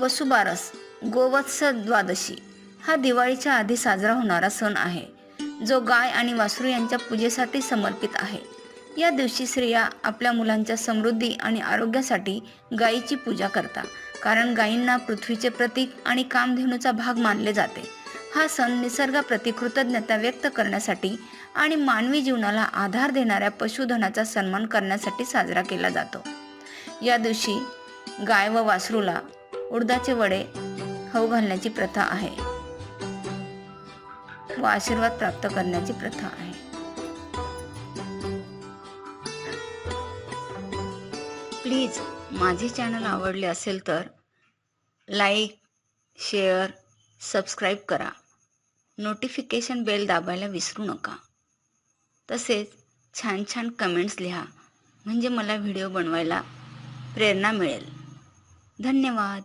वसुबारस गोवत्स द्वादशी हा दिवाळीच्या आधी साजरा होणारा सण आहे. जो गाय आणि वासरू यांच्या पूजेसाठी समर्पित आहे. या दिवशी स्त्रिया आपल्या मुलांच्या समृद्धी आणि आरोग्यासाठी गायीची पूजा करतात. कारण गायींना पृथ्वीचे प्रतीक आणि कामधेनूचा भाग मानले जाते. हा सण निसर्गाप्रती कृतज्ञता व्यक्त करण्यासाठी आणि मानवी जीवनाला आधार देणाऱ्या पशुधनाचा सन्मान करण्यासाठी साजरा केला जातो. या दिवशी गाय व वासरूला उडदाचे वडे खाऊ घालण्याची प्रथा आहे. व आशीर्वाद प्राप्त करण्याची प्रथा आहे. प्लीज माझे चॅनल आवडले असेल तर लाईक शेअर सबस्क्राईब करा. नोटिफिकेशन बेल दाबायला विसरू नका. तसेच छान छान कमेंट्स लिहा म्हणजे मला व्हिडिओ बनवायला प्रेरणा मिळेल. धन्यवाद.